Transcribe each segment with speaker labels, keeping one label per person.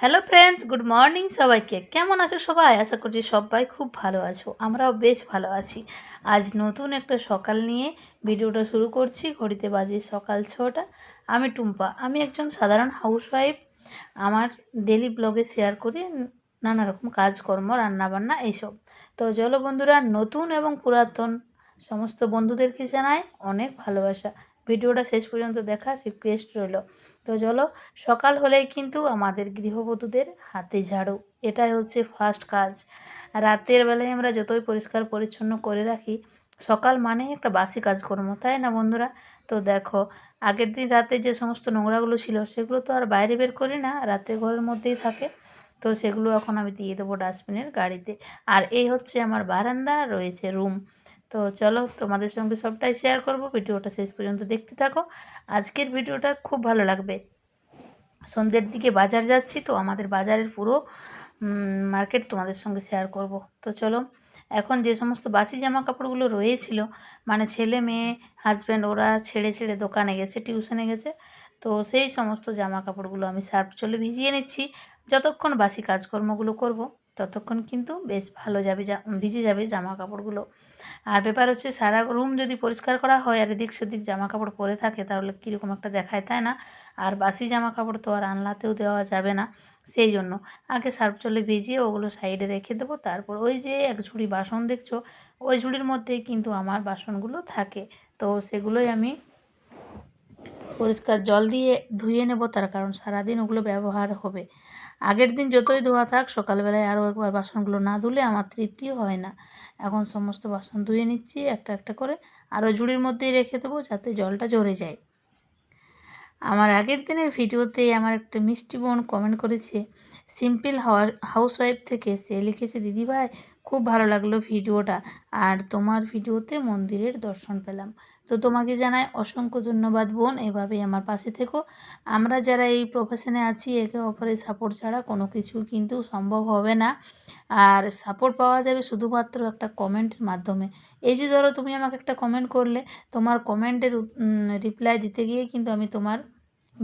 Speaker 1: Hello friends good morning সবাইকে। কেমন আছো সবাই? আশা করছি সবাই খুব ভালো আছো। আমরাও বেশ ভালো আছি। আজ নতুন একটা সকাল নিয়ে ভিডিওটা শুরু করছি। ঘড়িতে বাজে সকাল ছটা। আমি টুম্পা। আমি একজন সাধারণ হাউসওয়াইফ আমার ডেলি ব্লগে শেয়ার করি নানা রকম কাজকর্ম, রান্নাবান্না, এইসব। তো চলো বন্ধুরা, নতুন এবং পুরাতন সমস্ত বন্ধুদেরকে জানাই অনেক ভালোবাসা। ভিডিওটা শেষ পর্যন্ত দেখার রিকোয়েস্ট রইল। তো চলো, সকাল হলেই কিন্তু আমাদের গৃহবধূদের হাতে ঝাড়ু। এটাই হচ্ছে ফার্স্ট কাজ। রাতের বেলায় আমরা যতই পরিষ্কার পরিচ্ছন্ন করে রাখি, সকাল মানে একটা বাসি কাজকর্ম, তাই না বন্ধুরা? তো দেখো, আগের দিন রাতে যে সমস্ত নোংরাগুলো ছিল, সেগুলো তো আর বাইরে বের করি না, রাতে ঘরের মধ্যেই থাকে। তো সেগুলো এখন আমি দিয়ে দেবো ডাস্টবিনের গাড়িতে। আর এই হচ্ছে আমার বারান্দা, রয়েছে রুম তো চলো তোমাদের সঙ্গে সবটাই শেয়ার করব। ভিডিওটা শেষ পর্যন্ত দেখতে থাকো। আজকের ভিডিওটা খুব ভালো লাগবে। সন্ধ্যের দিকে বাজার যাচ্ছি তো আমাদের বাজারের পুরো মার্কেট তোমাদের সঙ্গে শেয়ার করব। তো চলো, এখন যে সমস্ত বাসি জামা কাপড়গুলো রয়েছিল মানে ছেলে মেয়ে হাজব্যান্ড ওরা ছেড়ে ছেড়ে দোকানে গেছে টিউশনে গেছে, তো সেই সমস্ত জামা কাপড়গুলো আমি সার্ফ চলে ভিজিয়ে নিচ্ছি। যতক্ষণ বাসি কাজকর্মগুলো করব ততক্ষণ কিন্তু বেশ ভালো যাবে ভিজে যাবে জামা কাপড়গুলো আর ব্যাপার হচ্ছে সারা রুম যদি পরিষ্কার করা হয় আর এদিক সেদিক জামা কাপড় পরে থাকে তাহলে কীরকম একটা দেখায়, তাই না? আর বাসি জামা কাপড় তো আর আনলাতেও দেওয়া যাবে না, সেই জন্য। আগে সার্ফ জলে ভিজিয়ে ওগুলো সাইডে রেখে দেবো, তারপর ওই যে এক ঝুড়ি বাসন দেখছ, ওই ঝুড়ির মধ্যেই কিন্তু আমার বাসনগুলো থাকে। তো সেগুলোই আমি পরিষ্কার জল দিয়ে ধুয়ে নেব, তার কারণ সারাদিন ওগুলো ব্যবহার হবে। আগের দিন যতই ধোয়া থাক, সকালবেলায় আরও একবার বাসনগুলো না ধুলে আমার তৃপ্তিও হয় না। এখন সমস্ত বাসন ধুয়ে নিচ্ছি, একটা একটা করে। আরও ঝুড়ির মধ্যেই রেখে দেবো যাতে জলটা ঝরে যায়। আমার আগের দিনের ভিডিওতে আমার একটা মিষ্টি বোন কমেন্ট করেছে সিম্পল হাউসওয়াইফ থেকে সে লিখেছে দিদিভাই খুব ভালো লাগল ভিডিওটা। আর তোমার ভিডিওতে মন্দিরের দর্শন পেলাম। তো তোমাকে জানাই অসংখ্য ধন্যবাদ বোন, এভাবেই আমার পাশে থেকো। আমরা যারা এই প্রফেশনে আছি, একে অপরের সাপোর্ট ছাড়া কোনো কিছু কিন্তু সম্ভব হবে না। আর সাপোর্ট পাওয়া যাবে শুধুমাত্র একটা কমেন্টের মাধ্যমে। এই যে ধরো তুমি আমাকে একটা কমেন্ট করলে, তোমার কমেন্টের রিপ্লাই দিতে গিয়ে কিন্তু আমি তোমার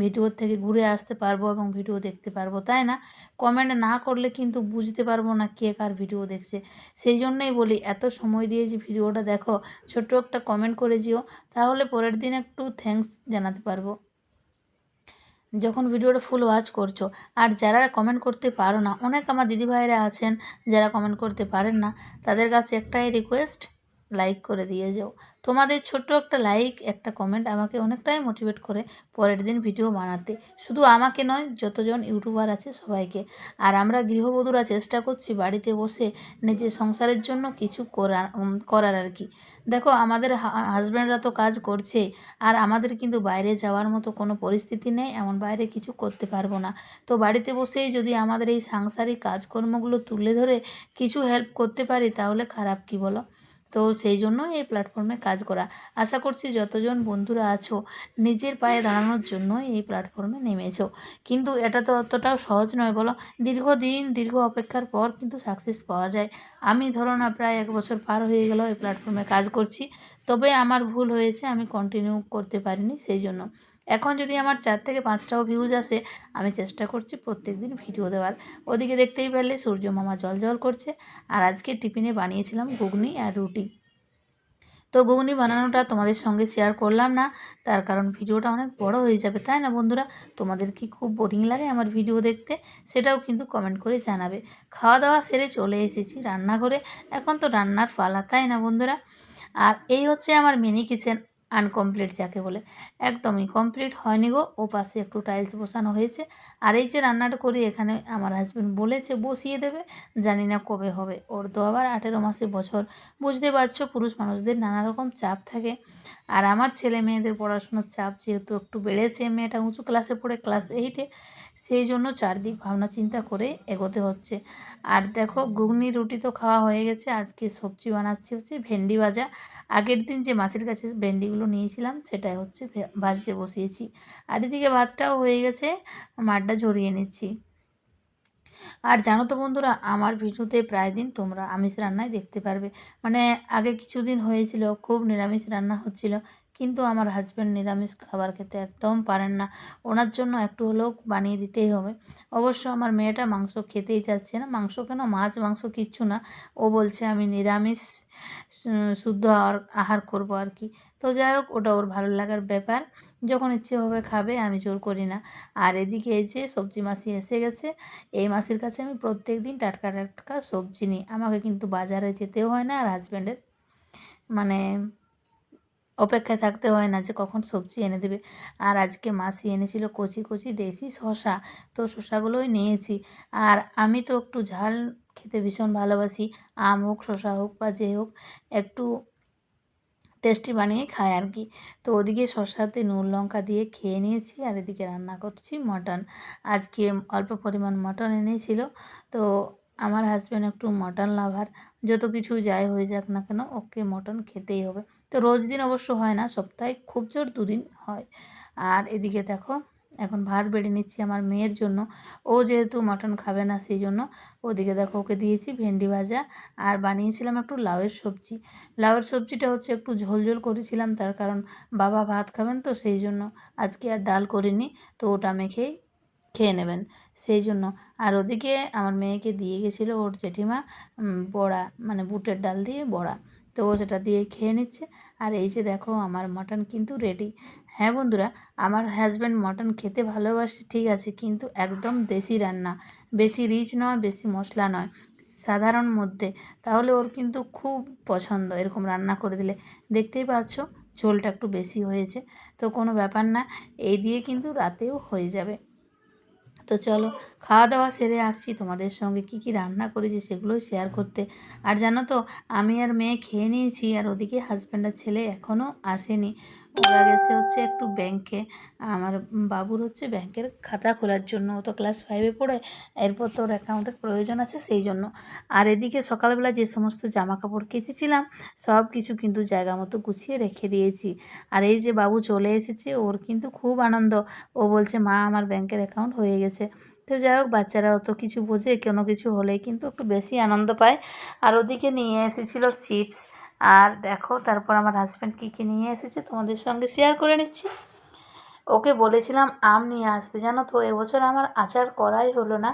Speaker 1: ভিডিওর থেকে ঘুরে আসতে পারব এবং ভিডিও দেখতে পারব, তাই না? কমেন্ট না করলে কিন্তু বুঝতে পারব না কে কার ভিডিও দেখছে। সেই জন্যই বলি, এত সময় দিয়ে যে ভিডিওটা দেখো, ছোট্ট একটা কমেন্ট করে যেও, তাহলে পরের দিন একটু থ্যাংকস জানাতে পারব। যখন ভিডিওটা ফুল ওয়াচ করছ, আর যারা কমেন্ট করতে পারো না, অনেক আমার দিদিভাইরা আছেন, যারা কমেন্ট করতে পারেন না, তাদের কাছে একটাই রিকোয়েস্ট লাইক করে দিয়ে যাও। তোমাদের ছোট্ট একটা লাইক একটা কমেন্ট আমাকে অনেকটাই মোটিভেট করে পরের দিন ভিডিও বানাতে। শুধু আমাকে নয়, যতজন ইউটিউবার আছে সবাইকে। আর আমরা গৃহবধূরা চেষ্টা করছি বাড়িতে বসে নিজের সংসারের জন্য কিছু করার করার আর কি। দেখো, আমাদের হাজব্যান্ডরা তো কাজ করছে, আর আমাদের কিন্তু বাইরে যাওয়ার মতো কোনো পরিস্থিতি নেই, এমন বাইরে কিছু করতে পারব না। তো বাড়িতে বসেই যদি আমাদের এই সাংসারিক কাজকর্মগুলো তুলে ধরে কিছু হেল্প করতে পারি, তাহলে খারাপ কি বলো? তো সেই জন্য এই প্ল্যাটফর্মে কাজ করা। আশা করছি যতজন বন্ধুরা আছো, নিজের পায়ে দাঁড়ানোর জন্য এই প্ল্যাটফর্মে নেমেছো। কিন্তু এটা তো অতটাও সহজ নয়, বলো। দীর্ঘদিন, দীর্ঘ অপেক্ষার পর কিন্তু সাকসেস পাওয়া যায়। আমি ধরো না, প্রায় এক বছর পার হয়ে গেল এই প্ল্যাটফর্মে কাজ করছি। তবে আমার ভুল হয়েছে, আমি কন্টিনিউ করতে পারিনি সেই জন্য। এখন যদি আমার চার থেকে পাঁচটাও ভিউজ আসে, আমি চেষ্টা করছি প্রত্যেক দিন ভিডিও দেওয়ার। ওদিকে দেখতেই পারলে সূর্য মামা জল জল করছে, আর আজকে টিফিনে বানিয়েছিলাম ঘুগনি আর রুটি। তো ঘুগনি বানানোটা তোমাদের সঙ্গে শেয়ার করলাম না, তার কারণ ভিডিওটা অনেক বড় হয়ে যাবে, তাই না বন্ধুরা? তোমাদের কি খুব বোরিং লাগে আমার ভিডিও দেখতে? সেটাও কিন্তু কমেন্ট করে জানাবে। খাওয়া দাওয়া সেরে চলে এসেছি রান্নাঘরে, এখন তো রান্নার পালা, তাই না বন্ধুরা? আর এই হচ্ছে আমার মিনি কিচেন আনকমপ্লিট যাকে বলে। একদমই কমপ্লিট হয়নি গো। ও পাশে একটু টাইলস বসানো হয়েছে। আর এই যে রান্নাটা করি, এখানে আমার হাজব্যান্ড বলেছে বসিয়ে দেবে। জানি না কবে হবে। ওর তো আবার আঠেরো মাসে বছর। বুঝতে পারছ, পুরুষ মানুষদের নানা রকম চাপ থাকে। আর আমার ছেলে মেয়েদের পড়াশোনার চাপ যেহেতু একটু বেড়েছে, মেয়েটা উঁচু ক্লাসে পড়ে ক্লাস এইটে সেই জন্য চারদিক ভাবনা চিন্তা করে এগোতে হচ্ছে। আর দেখো, ঘুগনি, রুটি তো খাওয়া হয়ে গেছে। আজকে সবজি বানাচ্ছি হচ্ছে ভেন্ডি ভাজা। আগের দিন যে মাসির কাছে ভেন্ডিগুলো নিয়েছিলাম, সেটাই হচ্ছে ভাজতে বসিয়েছি। আর এদিকে ভাতটাও হয়ে গেছে, মাঠটা ঝরিয়ে নিচ্ছি। আর জানো তো বন্ধুরা, আমার ভিডিওতে প্রায় দিন তোমরা আমিষ রান্নাই দেখতে পারবে। মানে আগে কিছুদিন হয়েছিল, খুব নিরামিষ রান্না হচ্ছিল কিন্তু আমার হাজব্যান্ড নিরামিষ খাবার খেতে একদম পারেন না। ওনার জন্য একটু হলেও বানিয়ে দিতেই হবে। অবশ্য আমার মেয়েটা মাংস খেতেই চাচ্ছে না। মাংস কেন? মাছ, মাংস কিচ্ছু না। ও বলছে, আমি নিরামিষ শুদ্ধ আহার আহার করব আর কি। তো যাই হোক, ওটা ওর ভালো লাগার ব্যাপার। যখন ইচ্ছে হবে খাবে, আমি জোর করি না। আর এদিকে এই যে সবজি মাসি এসে গেছে। এই মাসির কাছে আমি প্রত্যেক দিন টাটকা টাটকা সবজি নিই। আমাকে কিন্তু বাজারে যেতেও হয় না আর হাজব্যান্ডের মানে অপেক্ষায় থাকতে হয় না যে কখন সবজি এনে দেবে। আর আজকে মাসি এনেছিল কচি কচি দেশি শশা তো শশাগুলোই নিয়েছি। আর আমি তো একটু ঝাল খেতে ভীষণ ভালোবাসি। আম হোক শশা হোক বা যে হোক, একটু টেস্টি বানিয়ে খাই আর কি। তো ওদিকে শশাতে নুন, লঙ্কা দিয়ে খেয়ে নিয়েছি আর এদিকে রান্না করছি মটন। আজকে অল্প পরিমাণ মটন এনেছিল। তো আমার হাজব্যান্ড একটু মটন লাভার যত কিছু যাই হয়ে যাক না কেন, ওকে মটন খেতেই হবে। তো রোজ দিন অবশ্য হয় না, সপ্তাহে খুব জোর দুদিন হয়। আর এদিকে দেখো, এখন ভাত বেড়ে নিচ্ছি আমার মেয়ের জন্য। ও যেহেতু মটন খাবে না সেই জন্য ওদিকে দেখো ওকে দিয়েছি ভেন্ডি ভাজা আর বানিয়েছিলাম একটু লাউয়ের সবজি। লাউয়ের সবজিটা হচ্ছে একটু ঝোল ঝোল করেছিলাম, তার কারণ বাবা ভাত খাবেন তো সেই জন্য আজকে আর ডাল করিনি, তো ওটা মেখেই খেয়ে নেবেন সেই জন্য। আর ওদিকে আমার মেয়েকে দিয়ে গেছিল ওর জেঠিমা বড়া মানে বুটের ডাল দিয়ে বড়া। তো ও সেটা দিয়ে খেয়ে নিচ্ছে। আর এই যে দেখো আমার মটন কিন্তু রেডি হ্যাঁ বন্ধুরা, আমার হাজব্যান্ড মটন খেতে ভালোবাসে, ঠিক আছে, কিন্তু একদম দেশি রান্না। বেশি রিচ নয়, বেশি মশলা নয়, সাধারণ মধ্যে। তাহলে ওর কিন্তু খুব পছন্দ এরকম রান্না করে দিলে। দেখতেই পাচ্ছ, ঝোলটা একটু বেশি হয়েছে, তো কোনো ব্যাপার না, এই দিয়ে কিন্তু রাতেও হয়ে যাবে। তো চলো খাওয়া দাওয়া সেরে আসছি। তোমাদের সঙ্গে কি কি রান্না করেছি সেগুলোই শেয়ার করতে। আর জানো তো, আমি আর মেয়ে খেয়ে নিয়েছি, আর ওদিকে হাজব্যান্ডের ছেলে এখনও আসেনি। ওরা গেছে হচ্ছে একটু ব্যাংকে আমার বাবুর হচ্ছে ব্যাংকের খাতা খোলার জন্য। ও তো ক্লাস ফাইভে পড়ে, এরপর তোর অ্যাকাউন্টের প্রয়োজন আছে সেই জন্য। আর এদিকে সকালবেলা যে সমস্ত জামা কাপড় কেচেছিলাম, সব কিছু কিন্তু জায়গা মতো গুছিয়ে রেখে দিয়েছি। আর এই যে বাবু চলে এসেছে, ওর কিন্তু খুব আনন্দ। ও বলছে, মা, আমার ব্যাংকের অ্যাকাউন্ট হয়ে গেছে। তো যাই হোক, বাচ্চারা অত কিছু বোঝে, কোনো কিছু হলে কিন্তু একটু বেশি আনন্দ পায়। আর ওদিকে নিয়ে এসেছিল চিপস আর দেখো, তারপর আমার হাজব্যান্ড কী কী নিয়ে এসেছে তোমাদের সঙ্গে শেয়ার করে নিচ্ছি। ওকে বলেছিলাম, আম নিয়ে আসবে, জানো তো? এবছর আমার আচার করাই হলো না।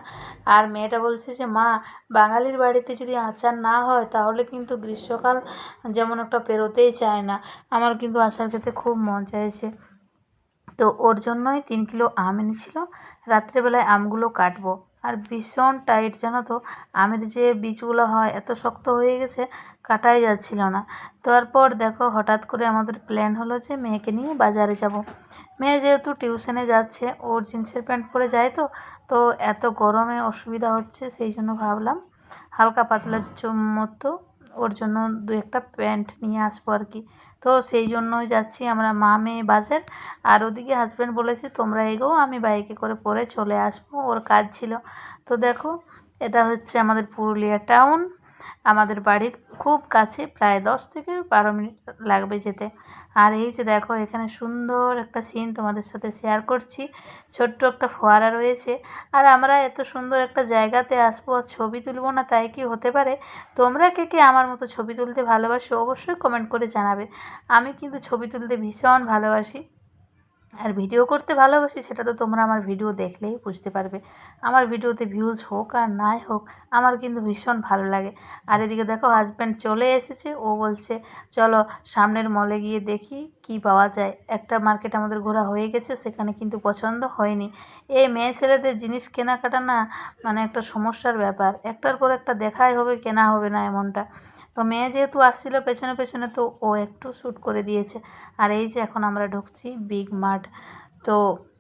Speaker 1: আর মেয়েটা বলছে যে, মা, বাঙালির বাড়িতে যদি আচার না হয়, তাহলে কিন্তু গ্রীষ্মকাল যেমন একটা পেরোতেই চায় না। আমার কিন্তু আচার খেতে খুব মন চাইছে। তো ওর জন্যই তিন কিলো আম এনেছিল। রাত্রেবেলায় আমগুলো কাটবো। আর ভীষণ টাইট জানো তো? আমের যে বীজগুলো হয়, এত শক্ত হয়ে গেছে, কাটাই যাচ্ছিল না। তারপর দেখো, হঠাৎ করে আমাদের প্ল্যান হলো যে মেয়েকে নিয়ে বাজারে যাব। মেয়ে যেহেতু টিউশনে যাচ্ছে, ওর জিন্সের প্যান্ট পরে যায় তো? তো এত গরমে অসুবিধা হচ্ছে, সেই জন্য ভাবলাম হালকা পাতলার মতো ওর জন্য দু একটা প্যান্ট নিয়ে আসব আর কি। তো সেই জন্যই যাচ্ছি আমরা মা মেয়ে বাজার। আর ওদিকে হাজব্যান্ড বলেছে, তোমরা এগোও, আমি বাইকে করে পরে চলে আসব। ওর কাজ ছিল। তো দেখো, এটা হচ্ছে আমাদের পুরুলিয়া টাউন আমাদের বাড়ির খুব কাছে, প্রায় দশ থেকে বারো মিনিট লাগবে যেতে। আর এই যে দেখো, এখানে সুন্দর একটা সিন তোমাদের সাথে শেয়ার করছি। ছোট্ট একটা ফোয়ারা রয়েছে। আর আমরা এত সুন্দর একটা জায়গাতে আসব ছবি তুলবো না, তাই কি হতে পারে? তোমরা কে কে আমার মতো ছবি তুলতে ভালোবাসো, অবশ্যই কমেন্ট করে জানাবে। আমি কিন্তু ছবি তুলতে ভীষণ ভালোবাসি। আর ভিডিও করতে ভালোবাসি, সেটা তো তোমরা আমার ভিডিও দেখলেই বুঝতে পারবে। আমার ভিডিওতে ভিউজ হোক আর নাই হোক, আমার কিন্তু ভীষণ ভালো লাগে। আর এদিকে দেখো হাজব্যান্ড চলে এসেছে, ও বলছে, চলো সামনের মলে গিয়ে দেখি কি পাওয়া যায়। একটা মার্কেট আমাদের ঘোরা হয়ে গেছে, সেখানে কিন্তু পছন্দ হয়নি। এই মেয়ে ছেলেদের জিনিস কেনাকাটা না মানে একটা সমস্যার ব্যাপার। একটার পর একটা দেখাই হবে, কেনা হবে না এমনটা। তো মেয়ে যেহেতু আসছিল, পেছনে পেছনে তো ও একটু শ্যুট করে দিয়েছে। আর এই যে এখন আমরা ঢুকছি বিগ মার্ট। তো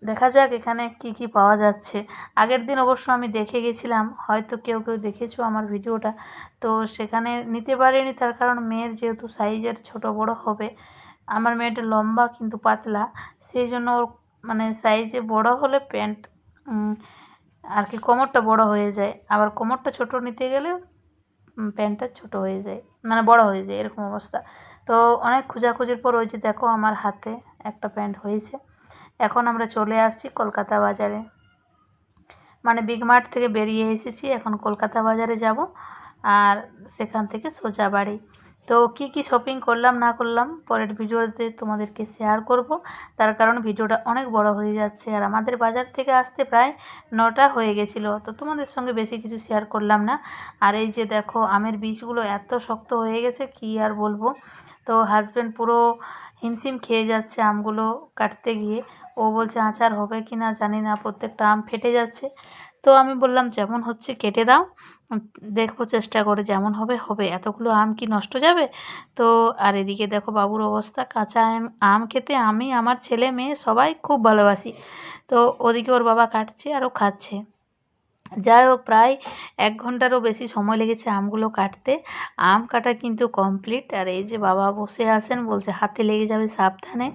Speaker 1: দেখা যাক এখানে কি কি পাওয়া যাচ্ছে। আগের দিন অবশ্য আমি দেখে গেছিলাম, হয়তো কেউ কেউ দেখেছ আমার ভিডিওটা। তো সেখানে নিতে পারিনি, তার কারণ মেয়ের যেহেতু সাইজের ছোট বড় হবে, আমার মেয়েটা লম্বা কিন্তু পাতলা, সেই জন্য ওর মানে সাইজে বড় হলে প্যান্ট আর কি কোমরটা বড় হয়ে যায়। আবার কোমরটা ছোট নিতে গেলে প্যান্টটা ছোট হয়ে যায়। মানে বড় হয়ে যায়, এরকম অবস্থা। তো অনেক খোঁজাখুঁজির পর ওই যে দেখো আমার হাতে একটা প্যান্ট হয়েছে। এখন আমরা চলে আসছি কলকাতা বাজারে। মানে বিগ মার্ট থেকে বেরিয়ে এসেছি, এখন কলকাতা বাজারে যাব আর সেখান থেকে সোজা বাড়ি। তো কি কি শপিং করলাম, না করলাম, পরের ভিডিওতে তোমাদেরকে শেয়ার করব। তার কারণ ভিডিওটা অনেক বড় হয়ে যাচ্ছে আর আমাদের বাজার থেকে আসতে প্রায় নটা হয়ে গেছিল। তো তোমাদের সঙ্গে বেশি কিছু শেয়ার করলাম না। আর এই যে দেখো, আমের বীজগুলো এত শক্ত হয়ে গেছে, কি আর বলব? তো হাজব্যান্ড পুরো হিমশিম খেয়ে যাচ্ছে আমগুলো কাটতে গিয়ে। ও বলছে, আচার হবে কি না জানি না, প্রত্যেকটা আম ফেটে যাচ্ছে। তো আমি বললাম, যেমন হচ্ছে, কেটে দাও। দেখব চেষ্টা করে যেমন হবে হবে। এতগুলো আম কি নষ্ট যাবে? তো, আর এদিকে দেখো বাবুর অবস্থা। কাঁচা আম আম খেতে আমি, আমার ছেলে মেয়ে সবাই খুব ভালোবাসি। তো ওদিকে ওর বাবা কাটছে আর ও খাচ্ছে। যাই হোক, প্রায় এক ঘন্টারও বেশি সময় লেগেছে আমগুলো কাটতে। আম কাটা কিন্তু কমপ্লিট আর এই যে বাবা বসে আছেন, বলছে হাতে লেগে যাবে সাবধানে।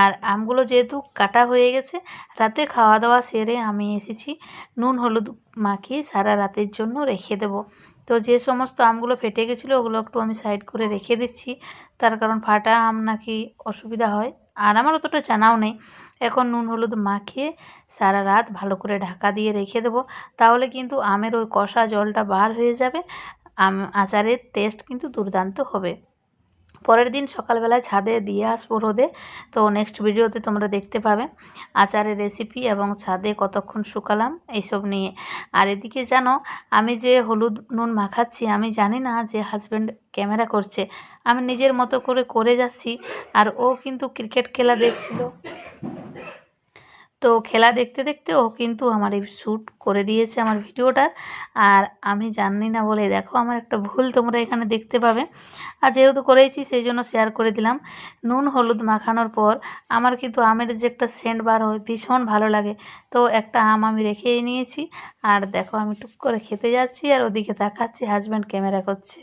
Speaker 1: আর আমগুলো যেহেতু কাটা হয়ে গেছে, রাতে খাওয়া দাওয়া সেরে আমি এসেছি। নুন, হলুদ মাখিয়ে সারা রাতের জন্য রেখে দেব। তো যে সমস্ত আমগুলো ফেটে গেছিল, ওগুলো একটু আমি সাইড করে রেখে দিচ্ছি। তার কারণ ফাটা আম নাকি অসুবিধা হয়। আর আমার অতটা জানাও নেই। এখন নুন, হলুদ মাখিয়ে সারা রাত ভালো করে ঢাকা দিয়ে রেখে দেবো। তাহলে কিন্তু আমের ওই কষা জলটা বার হয়ে যাবে। আম, আচারের টেস্ট কিন্তু দুর্দান্ত হবে। পরের দিন সকালবেলায় ছাদে দিয়ে আসব রোদে। তো নেক্সট ভিডিওতে তোমরা দেখতে পাবে আচারের রেসিপি এবং ছাদে কতক্ষণ শুকালাম এইসব নিয়ে। আর এদিকে জানো, আমি যে হলুদ নুন মাখাচ্ছি, আমি জানি না যে হাজব্যান্ড ক্যামেরা করছে। আমি নিজের মতো করে করে যাচ্ছি আর ও কিন্তু ক্রিকেট খেলা দেখছিল। তো খেলা দেখতে দেখতে ও কিন্তু আমার এই শ্যুট করে দিয়েছে আমার ভিডিওটার আর আমি জানি না বলে, দেখো আমার একটা ভুল তোমরা এখানে দেখতে পাবে। আর যেহেতু করেইছি, সেই জন্য শেয়ার করে দিলাম। নুন, হলুদ মাখানোর পর আমার কিন্তু আমের যে একটা সেন্ট বার হয়, ভীষণ ভালো লাগে। তো একটা আম আমি রেখেই নিয়েছি। আর দেখো আমি টুক করে খেতে যাচ্ছি আর ওদিকে তাকাচ্ছি হাজব্যান্ড ক্যামেরা করছে।